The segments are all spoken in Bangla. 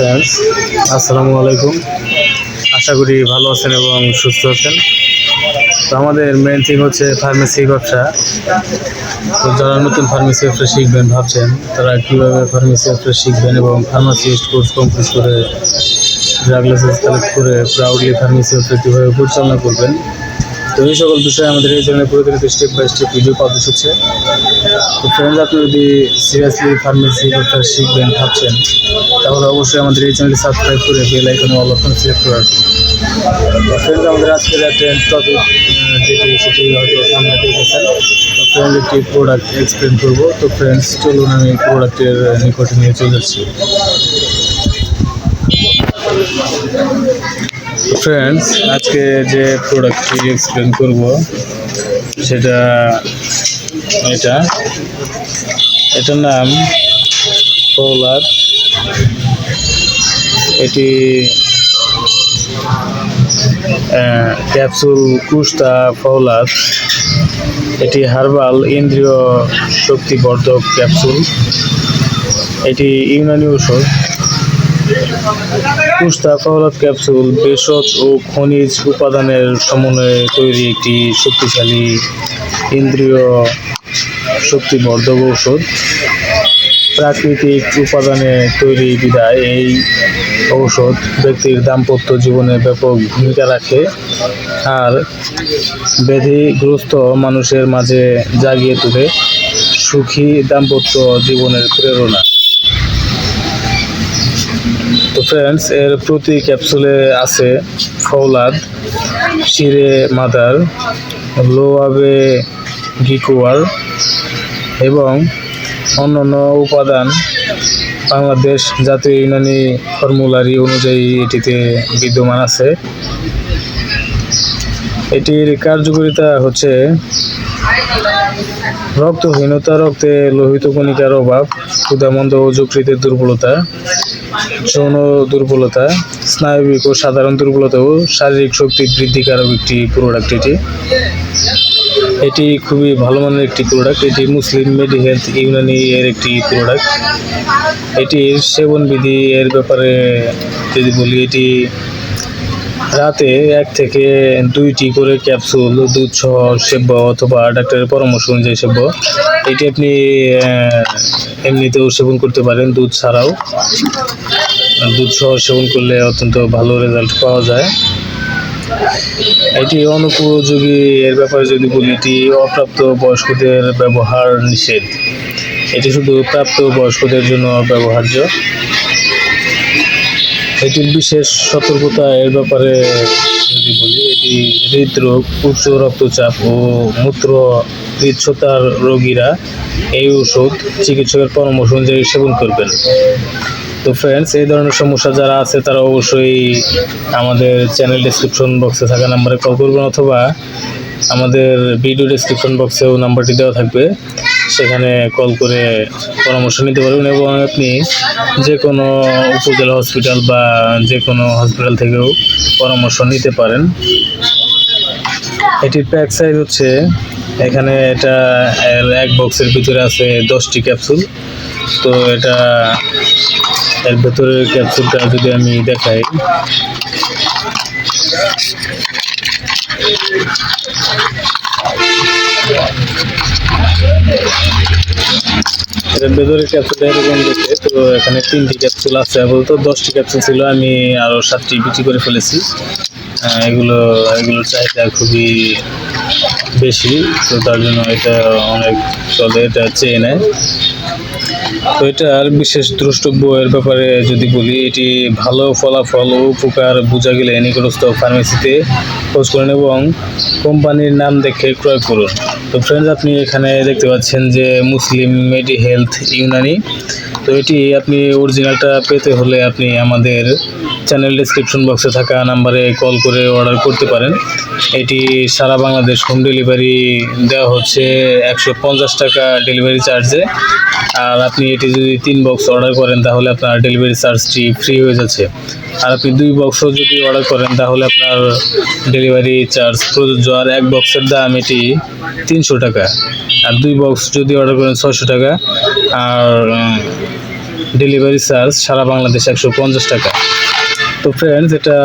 ফ্রেন্ডস আসসালামু আলাইকুম। আশা করি ভালো আছেন এবং সুস্থ আছেন। তো আমাদের মেন থিং হচ্ছে ফার্মেসি ব্যবসা। তো যারা নতুন ফার্মেসি ব্যবসা শিখবেন ভাবছেন, তারা কীভাবে ফার্মেসি ব্যবসা শিখবেন এবং ফার্মাসিস্ট কোর্স কমপ্লিট করে ড্রাগ লাইসেন্স কালেক্ট করে প্রাউডলি ফার্মেসি ব্যবসা কীভাবে পরিচালনা করবেন তো এই সকল বিষয়ে আমাদের এই চ্যানেলে প্রতিনিয়ত step by step video publish হচ্ছে। তো ফ্রেন্ডস আপনি যদি সিরিয়াসলি ফার্মেসি ব্যবসা শিখবেন, ভাবছেন, তাহলে অবশ্যই আমাদের এই চ্যানেলটি সাবস্ক্রাইব করে বেল আইকনে অল অপশন সিলেক্ট করে রাখুন ফ্রেন্ডস আমাদের আজকের একটা টপিক যেটি সেটি হয়তো সামনে দেখেছেন। তো ফ্রেন্ড একটি প্রোডাক্ট এক্সপ্লেন করব। তো ফ্রেন্ডস চলুন আমি প্রোডাক্টের নিকটে নিয়ে চলে যাচ্ছি। ফ্রেন্ডস আজকে যে প্রোডাক্টটি এক্সপ্লেন করব, সেটা এটা। এটার নাম পোলার এটি ক্যাপসুল কুস্তা ফৌলার এটি হার্বাল ইন্দ্রিয় শক্তিবর্ধক ক্যাপসুল এটি ইউনানি ঔষধ। কুস্তা ফহলাদ ক্যাপসুল, ভেষজ ও খনিজ উপাদানের সমন্বয়ে তৈরি একটি শক্তিশালী ইন্দ্রিয় শক্তিবর্ধক ঔষধ। প্রাকৃতিক উপাদানে তৈরি বিধায় এই ঔষধ ব্যক্তির দাম্পত্য জীবনে ব্যাপক ভূমিকা রাখে আর ব্যাধিগ্রস্ত মানুষের মাঝে জাগিয়ে তোলে সুখী দাম্পত্য জীবনের প্রেরণা। তো ফ্রেন্ডস এর প্রতি ক্যাপসুলে আছে ফৌলাদ, শিরে মাদার, লোয়াবে গিকুয়ার এবং অন্যান্য উপাদান বাংলাদেশ জাতীয় ইউনানি ফর্মুলারি অনুযায়ী এটিতে বিদ্যমান আছে। এটির কার্যকারিতা হচ্ছে রক্তহীনতা রক্তে লোহিত কণিকার অভাব ক্ষুধামন্দ ও যকৃতের দুর্বলতা, যৌন দুর্বলতা, স্নায়বিক ও সাধারণ দুর্বলতা ও শারীরিক শক্তি বৃদ্ধিকারক একটি প্রোডাক্ট এটি। এটি খুবই ভালো মানের একটি প্রোডাক্ট এটি মুসলিম মেডি হেলথ ইউনানি এর একটি প্রোডাক্ট এটির সেবন বিধি এর ব্যাপারে যদি বলি, এটি রাতে এক থেকে দুইটি করে ক্যাপসুল দুধ সহ সেব্য অথবা ডাক্তারের পরামর্শ অনুযায়ী সেব্য। এটি আপনি এমনিতেও সেবন করতে পারেন দুধ ছাড়াও। দুধ সহ সেবন করলে অত্যন্ত ভালো রেজাল্ট পাওয়া যায়। এটি অনুপযোগী, এর ব্যাপারে যদি বলি, এটি অপ্রাপ্ত বয়স্কদের ব্যবহার নিষেধ। এটি শুধু প্রাপ্ত বয়স্কদের জন্য ব্যবহার্য এটির বিশেষ সতর্কতা এর ব্যাপারে যদি বলি, এটি হৃদরোগ, উচ্চ রক্তচাপ ও মূত্র হৃদশতার রোগীরা এই ওষুধ চিকিৎসকের পরামর্শ অনুযায়ী সেবন করবেন। তো ফ্রেন্ডস এই ধরনের সমস্যা যারা আছে, তারা অবশ্যই আমাদের চ্যানেল ডিসক্রিপশন বক্সে থাকা নাম্বারে কল করবেন অথবা আমাদের ভিডিও ডিসক্রিপশন বক্সেও নাম্বারটি দেওয়া থাকবে। সেখানে কল করে পরামর্শ নিতে পারবেন এবং আপনি যে কোনো উপজেলা হসপিটাল বা যে কোনো হসপিটাল থেকেও পরামর্শ নিতে পারেন। এটির প্যাক সাইজ হচ্ছে, এখানে এটা এক বক্সের ভিতরে আছে দশটি ক্যাপসুল তো এটা এর ভেতরে ক্যাপসুলটা যদি আমি দেখাই। এটার ভেতরে ক্যাপসুলটা এরকম দেখে, তো এখানে তিনটি ক্যাপসুল আছে। আপাতত দশটি ক্যাপসুল ছিল, আমি আরও সাতটি বিক্রি করে ফেলেছি। এগুলো, এগুলোর চাহিদা খুবই বেশি, তো তার জন্য এটা অনেক চলে, এটা চেয়ে নেয়। তো এটার বিশেষ দ্রষ্টব্য এর ব্যাপারে যদি বলি, এটি ভালো ফলাফল ও উপকার বোঝা গেলে নিকটস্থ ফার্মেসিতে খোঁজ করুন এবং কোম্পানির নাম দেখে ক্রয় করুন। তো ফ্রেন্ডস আপনি এখানে দেখতে পাচ্ছেন যে মুসলিম মেডি হেলথ ইউনানি। তো এটি আপনি অরিজিনালটা পেতে হলে আপনি আমাদের চ্যানেল ডিসক্রিপশন বক্সে থাকা নাম্বারে কল করে অর্ডার করতে পারেন। এটি সারা বাংলাদেশ হোম ডেলিভারি দেওয়া হচ্ছে একশো পঞ্চাশ টাকা ডেলিভারি চার্জে আর আপনি এটি যদি তিন বক্স অর্ডার করেন, তাহলে আপনার ডেলিভারি চার্জটি ফ্রি হয়ে যাচ্ছে। আর আপনি দুই বক্সও যদি অর্ডার করেন, তাহলে আপনার ডেলিভারি চার্জ প্রযোজ্য। আর এক বক্সের দাম এটি তিনশো টাকা। আর দুই বক্স যদি অর্ডার করেন, ছয়শো টাকা। আর ডেলিভারি চার্জ সারা বাংলাদেশ একশো পঞ্চাশ টাকা। তো ফ্রেন্ডস এটা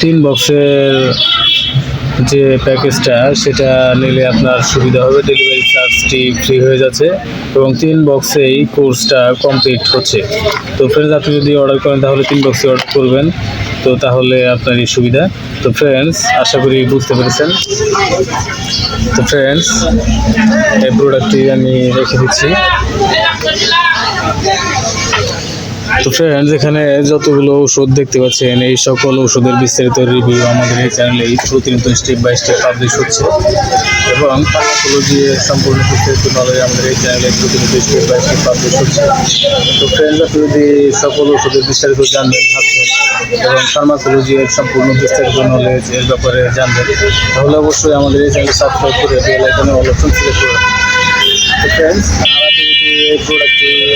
তিন বক্সের যে প্যাকেজটা, সেটা নিলে আপনার সুবিধা হবে। ডেলিভারি চার্জটি ফ্রি হয়ে যাচ্ছে এবং তিন বক্সেই কোর্সটা কমপ্লিট হচ্ছে। তো ফ্রেন্ডস আপনি যদি অর্ডার করেন, তাহলে তিন বক্সে অর্ডার করবেন। তো তাহলে আপনারই সুবিধা। তো ফ্রেন্ডস আশা করি বুঝতে পেরেছেন। তো ফ্রেন্ডস এই প্রোডাক্টটি আমি রেখে দিচ্ছি। তো ফ্রেন্ডস এখানে যতগুলো ওষুধ দেখতে পাচ্ছেন, এই সকল ওষুধের বিস্তারিত রিভিউ আমাদের এই চ্যানেলে প্রতিনিয়ত স্টেপ বাই স্টেপ পাবলিশ হচ্ছে এবং ফার্মাকোলজি সম্পূর্ণ বিস্তারিত নলেজ আমাদের এই চ্যানেলে প্রতিনিয়ত স্টেপ বাই স্টেপ পাবলিশ হচ্ছে তো ফ্রেন্ডস আপনি যদি সকল ওষুধের বিস্তারিত জানবেন, ভাবছেন, এবং ফার্মাকোলজি এর সম্পূর্ণ বিস্তারিত নলেজ এর ব্যাপারে জানবেন, তাহলে অবশ্যই আমাদের এই চ্যানেল সাবস্ক্রাইব করে বেল আইকনে অল অপশন সিলেক্ট করে। তো ফ্রেন্ডস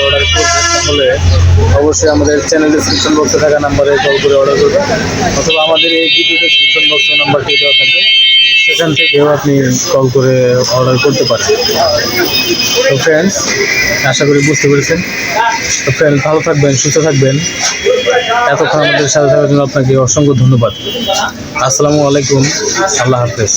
অর্ডার অবশ্যই আমাদের চ্যানেল ডিসক্রিপশন বক্সে থাকা নাম্বারে কল করে অর্ডার করবেন অথবা আমাদের এই ভিডিও ডিসক্রিপশন বক্সে নাম্বারটি দেওয়া থাকবে। সেখান থেকেও আপনি কল করে অর্ডার করতে পারেন। তো ফ্রেন্ডস আশা করি বুঝতে পেরেছেন। তো ফ্রেন্ড ভালো থাকবেন, সুস্থ থাকবেন। এতক্ষণ আমাদের সাথে থাকার জন্য আপনাকে অসংখ্য ধন্যবাদ। আসসালামু আলাইকুম, আল্লাহ হাফেজ।